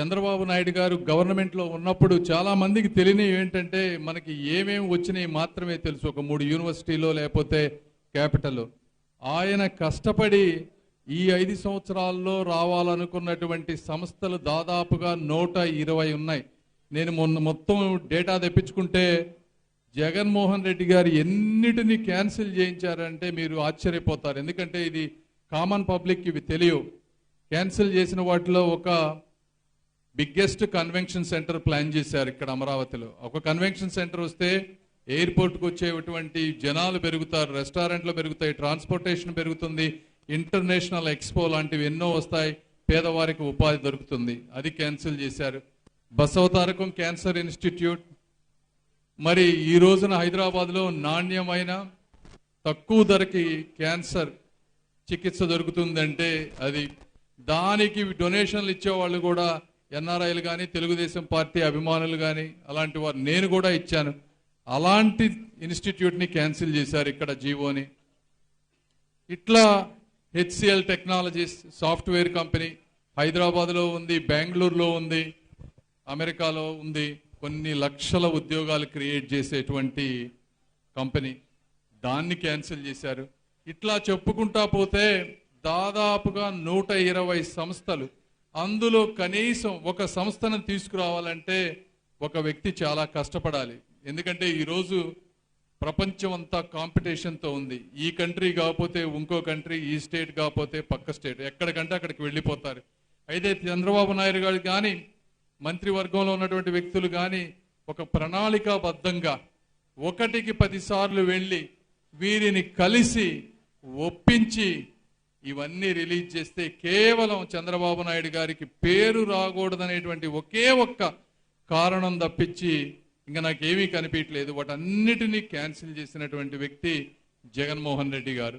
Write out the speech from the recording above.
చంద్రబాబు నాయుడు గారు గవర్నమెంట్లో ఉన్నప్పుడు చాలా మందికి తెలియనివి ఏంటంటే మనకి ఏమేమి వచ్చినాయి మాత్రమే తెలుసు. ఒక మూడు యూనివర్సిటీలో లేకపోతే క్యాపిటల్ ఆయన కష్టపడి ఈ ఐదు సంవత్సరాల్లో రావాలనుకున్నటువంటి సంస్థలు దాదాపుగా నూట ఇరవై ఉన్నాయి. నేను మొన్న మొత్తం డేటా తెప్పించుకుంటే జగన్మోహన్ రెడ్డి గారు ఎన్నిటిని క్యాన్సిల్ చేయించారంటే మీరు ఆశ్చర్యపోతారు. ఎందుకంటే ఇది కామన్ పబ్లిక్ ఇవి తెలియవు. క్యాన్సిల్ చేసిన వాటిలో ఒక బిగ్గెస్ట్ కన్వెన్షన్ సెంటర్ ప్లాన్ చేశారు ఇక్కడ అమరావతిలో. ఒక కన్వెన్షన్ సెంటర్ వస్తే ఎయిర్పోర్ట్కి వచ్చేటువంటి జనాలు పెరుగుతారు రెస్టారెంట్లు పెరుగుతాయి ట్రాన్స్పోర్టేషన్ పెరుగుతుంది ఇంటర్నేషనల్ ఎక్స్పో లాంటివి ఎన్నో వస్తాయి పేదవారికి ఉపాధి దొరుకుతుంది. అది క్యాన్సిల్ చేశారు. Basavatarakam cancer institute. మరి ఈ రోజున హైదరాబాద్లో నాణ్యమైన తక్కువ ధరకి క్యాన్సర్ చికిత్స దొరుకుతుందంటే అది దానికి డొనేషన్లు ఇచ్చేవాళ్ళు కూడా ఎన్ఆర్ఐలు కానీ తెలుగుదేశం పార్టీ అభిమానులు కానీ అలాంటి వారు నేను కూడా ఇచ్చాను. అలాంటి ఇన్స్టిట్యూట్ని క్యాన్సిల్ చేశారు ఇక్కడ జీవోని. ఇట్లా హెచ్సిఎల్ టెక్నాలజీస్ సాఫ్ట్వేర్ కంపెనీ హైదరాబాద్లో ఉంది బెంగళూరులో ఉంది అమెరికాలో ఉంది కొన్ని లక్షల ఉద్యోగాలు క్రియేట్ చేసేటువంటి కంపెనీ. దాన్ని క్యాన్సిల్ చేశారు. ఇట్లా చెప్పుకుంటా పోతే దాదాపుగా నూట ఇరవై సంస్థలు అందులో కనీసం ఒక సంస్థను తీసుకురావాలంటే ఒక వ్యక్తి చాలా కష్టపడాలి. ఎందుకంటే ఈరోజు ప్రపంచం అంతా కాంపిటీషన్తో ఉంది. ఈ కంట్రీ కాకపోతే ఇంకో కంట్రీ ఈ స్టేట్ కాకపోతే పక్క స్టేట్. ఎక్కడికంటే అక్కడికి వెళ్ళిపోతారు. అయితే చంద్రబాబు నాయుడు గారు కానీ మంత్రివర్గంలో ఉన్నటువంటి వ్యక్తులు కానీ ఒక ప్రణాళికాబద్ధంగా ఒకటికి పదిసార్లు వెళ్ళి వీరిని కలిసి ఒప్పించి ఇవన్నీ రిలీజ్ చేస్తే కేవలం చంద్రబాబు నాయుడు గారికి పేరు రాకూడదనేటువంటి ఒకే ఒక్క కారణం తప్పించి ఇంకా నాకేమీ కనిపించలేదు వాటన్నిటినీ క్యాన్సిల్ చేసినటువంటి వ్యక్తి జగన్మోహన్ రెడ్డి గారు.